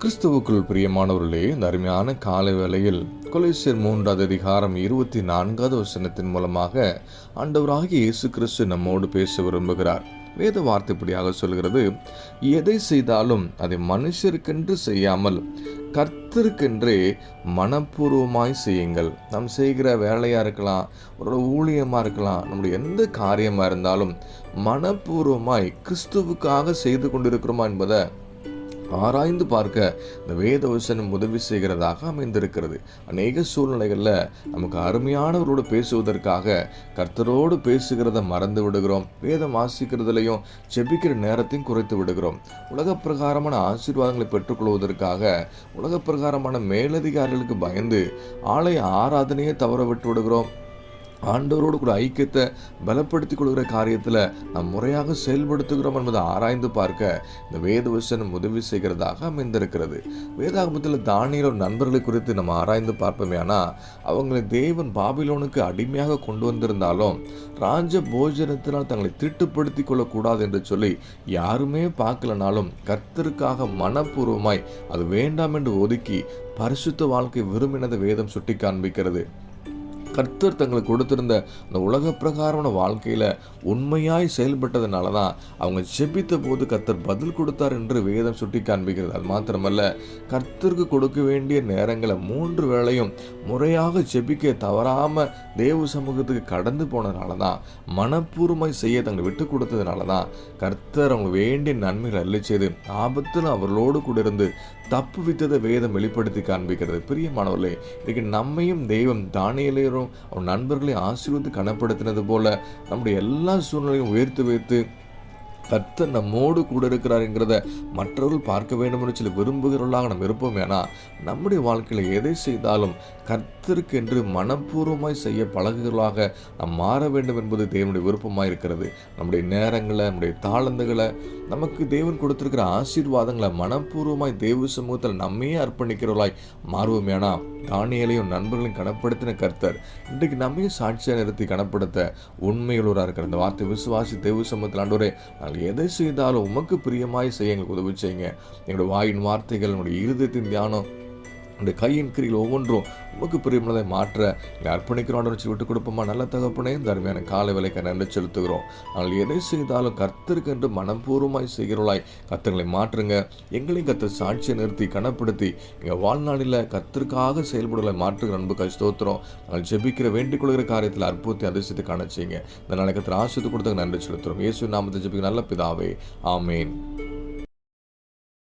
கிறிஸ்துவுக்குள் பிரியமானவர்களே இந்த அருமையான காலை வேளையில் கொலைசியர் மூன்றாவது அதிகாரம் இருபத்தி நான்காவது வசனத்தின் மூலமாக ஆண்டவராகிய இயேசு கிறிஸ்து நம்மோடு பேச விரும்புகிறார். வேத வார்த்தைப்படியாக சொல்கிறது எதை செய்தாலும் அதை மனுஷருக்கென்று செய்யாமல் கர்த்தருக்கென்றே மனப்பூர்வமாய் செய்யுங்கள். நாம் செய்கிற வேலையாக இருக்கலாம் ஒரு ஊழியமாக இருக்கலாம் நம்முடைய எந்த காரியமாக இருந்தாலும் மனப்பூர்வமாய் கிறிஸ்துவுக்காக செய்து கொண்டிருக்கிறோமா என்பதை ஆராய்ந்து பார்க்க இந்த வேத வசனம் உதவி செய்கிறதாக அமைந்திருக்கிறது. அநேக சூழ்நிலைகளில் நமக்கு அருமையானவரோடு பேசுவதற்காக கர்த்தரோடு பேசுகிறத மறந்து விடுகிறோம். வேதம் வாசிக்கிறதுலையும் செபிக்கிற நேரத்தையும் குறைத்து விடுகிறோம். உலக பிரகாரமான ஆசீர்வாதங்களை பெற்றுக்கொள்வதற்காக உலக பிரகாரமான மேலதிகாரிகளுக்கு பயந்து ஆலய ஆராதனையே தவற விட்டு விடுகிறோம். ஆண்டவரோடு கூட ஐக்கியத்தை பலப்படுத்திக் கொள்கிற காரியத்தில் நாம் முறையாக செயல்படுத்துகிறோம் என்பதை ஆராய்ந்து பார்க்க இந்த வேத வசனம் உதவி செய்கிறதாக அமைந்திருக்கிறது. வேதாகமத்தில் தானியலோ நண்பர்களை குறித்து நம்ம ஆராய்ந்து பார்ப்போமே ஆனால் அவங்களை தேவன் பாபிலோனுக்கு அடிமையாக கொண்டு வந்திருந்தாலும் ராஜ போஜனத்தினால் தங்களை திட்டுப்படுத்தி கொள்ளக்கூடாது என்று சொல்லி யாருமே பார்க்கலனாலும் கர்த்தருக்காக மனப்பூர்வமாய் அது வேண்டாம் என்று ஒதுக்கி பரிசுத்த வாழ்க்கை விரும்பினதை வேதம் சுட்டி காண்பிக்கிறது கர்த்தர் தங்களுக்கு கொடுத்திருந்த அந்த உலக பிரகாரமான வாழ்க்கையில் உண்மையாய் செயல்பட்டதுனால தான் அவங்க ஜெபித்த போது கர்த்தர் பதில் கொடுத்தார் என்று வேதம் சுட்டி காண்பிக்கிறது. அது மாத்திரமல்ல கர்த்தருக்கு கொடுக்க வேண்டிய நேரங்களை மூன்று வேளையும் முறையாக ஜெபிக்க தவறாமல் தேவ சமூகத்துக்கு கடந்து போனதுனால தான் மனப்பூர்வமாய் செய்ய தங்களை விட்டு கொடுத்ததுனால தான் கர்த்தர் அவங்க வேண்டிய நன்மைகள் அள்ளி செய்து ஆபத்தில் அவர்களோடு கூட இருந்து தப்பு வித்ததை வேதம் வெளிப்படுத்தி காண்பிக்கிறது. பிரியமானவர்களே இன்றைக்கு நம்மையும் தெய்வம் தானியலையரும் அவன் நண்பர்களை ஆசீர்வத்து கனப்படுத்தினது போல நம்முடைய எல்லா சூழ்நிலையும் உயர்த்து வைத்து கர்த்தர் நம்மோடு கூட இருக்கிறார் என்கிறத மற்றவர்கள் பார்க்க வேண்டும் என்று சொல்லி விரும்புகிறவர்களாக நம்ம இருப்போம் ஏன்னா நம்முடைய வாழ்க்கையில் எதை செய்தாலும் கர்த்தருக்கு என்று மனப்பூர்வமாய் செய்ய பழகுகளாக நாம் மாற வேண்டும் என்பது தேவனுடைய விருப்பமாக இருக்கிறது. நம்முடைய நேரங்களை நம்முடைய தாளந்துகளை நமக்கு தேவன் கொடுத்துருக்கிற ஆசீர்வாதங்களை மனப்பூர்வமாய் தேவ சமூகத்தில் நம்மையே அர்ப்பணிக்கிறவர்களாய் மாறுவோமேனா தானியலையும் நண்பர்களையும் கனப்படுத்தின கர்த்தர் இன்றைக்கு நம்மையும் சாட்சியாக நிறுத்தி கனப்படுத்த உண்மையுள்ளவராக இருக்கிற அந்த வார்த்தை விசுவாசி தேவ சமூகத்தில் ஆண்டோரே நாங்கள் எதை செய்தாலும் உமக்கு பிரியமாய் செய்ய எங்களுக்கு உதவி செய்யுங்க. எங்களுடைய வாயின் வார்த்தைகள் என்னுடைய இருதயத்தின் தியானம் இந்த கையின் கிரியில் ஒவ்வொன்றும் உமக்கு பிரியமானதை மாற்ற இங்கே அர்ப்பணிக்கிறோம் வச்சு விட்டு கொடுப்போமா? நல்ல தகப்பனே இந்த அருமையான காலை விலைக்கு நன்றி செலுத்துகிறோம். நாங்கள் எதை செய்தாலும் கர்த்தருக்கு என்று மனப்பூர்வமாய் செய்கிறவளாய் கர்த்தர்களை மாற்றுங்க. எங்களையும் கர்த்தர் சாட்சியை நிறுத்தி கனப்படுத்தி எங்கள் வாழ்நாளில் கத்திற்காக செயல்படுவதை மாற்றுகிற அன்பு ஸ்தோத்திரம். நாங்கள் ஜெபிக்கிற வேண்டிக் கொள்கிற காரியத்தில் அற்புதத்தை அதிசயத்தை காணச்சிங்க இந்த நாளைக்கு கத்திர ஆசிரியத்தை கொடுத்த நன்றி செலுத்துகிறோம். இயேசு நாமத்தை ஜெபிக்க நல்ல பிதாவே ஆமேன்.